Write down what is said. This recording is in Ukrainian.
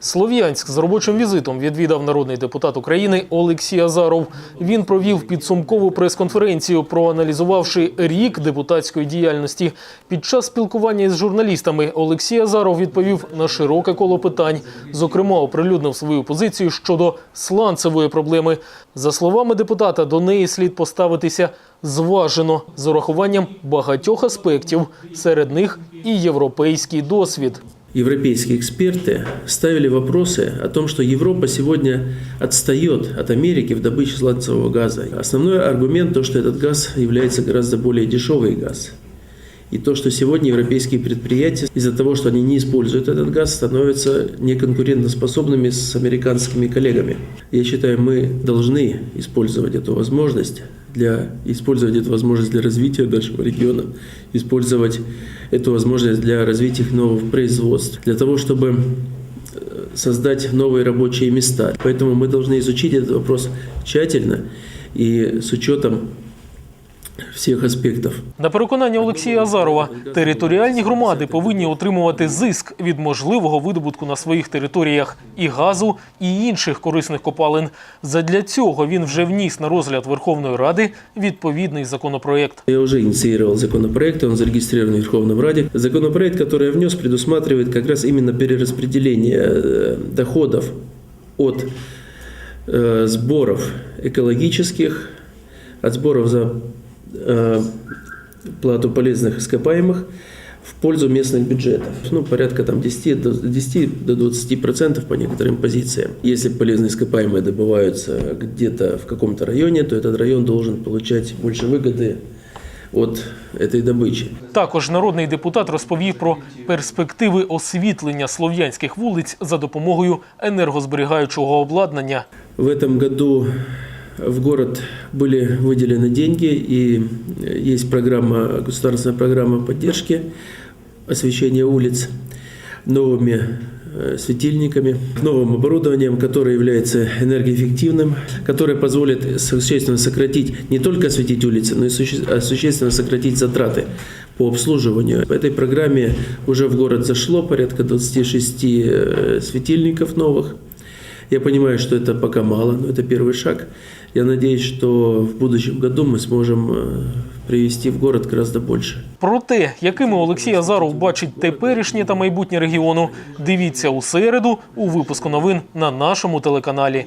Слов'янськ з робочим візитом відвідав народний депутат України Олексій Азаров. Він провів підсумкову прес-конференцію, проаналізувавши рік депутатської діяльності. Під час спілкування із журналістами Олексій Азаров відповів на широке коло питань. Зокрема, оприлюднив свою позицію щодо сланцевої проблеми. За словами депутата, до неї слід поставитися зважено з урахуванням багатьох аспектів, серед них і європейський досвід. Европейские эксперты ставили вопросы о том, что Европа сегодня отстает от Америки в добыче сланцевого газа. Основной аргумент то, что этот газ является гораздо более дешевый газ. И то, что сегодня европейские предприятия из-за того, что они не используют этот газ, становятся неконкурентоспособными с американскими коллегами. Я считаю, мы должны использовать эту возможность для использовать эту возможность для развития нашего региона, использовать эту возможность для развития новых производств, для того, чтобы э, создать новые рабочие места. Поэтому мы должны изучить этот вопрос тщательно и с учетом всех аспектов. На переконання Олексія Азарова, територіальні громади повинні отримувати зиск від можливого видобутку на своїх територіях і газу, і інших корисних копалин. Задля цього він вже вніс на розгляд Верховної Ради відповідний законопроєкт. Я уже инициировал законопроект, он зарегистрирован в Верховном Раде. Законопроект, который я внес, предусматривает как раз именно перераспределение э, доходов от э, сборов экологических, от сборов за э, плату полезных ископаемых в пользу местных бюджетов. Ну, порядка там 10 до, 10 до 20 процентов по некоторым позициям. Если полезные ископаемые добываются где-то в каком-то районе, то этот район должен получать больше выгоды от этой добычи. Також народний депутат розповів про перспективи освітлення слов'янських вулиць за допомогою енергозберігаючого обладнання. В этом году в город были выделены деньги, и есть программа, государственная программа поддержки освещения улиц новыми э, светильниками, новым оборудованием, которое является энергоэффективным, которое позволит существенно сократить, не только осветить улицы, но и а существенно сократить затраты по обслуживанию. В этой программе уже в город зашло порядка 26 э, светильников новых. Я понимаю, что это пока мало, но это первый шаг. Я надеюсь, что в будущем году мы сможем э, привести в город гораздо больше. Про те, якими Олексій Азаров бачить теперішнє та майбутнє регіону, дивіться у середу у випуску новин на нашому телеканалі.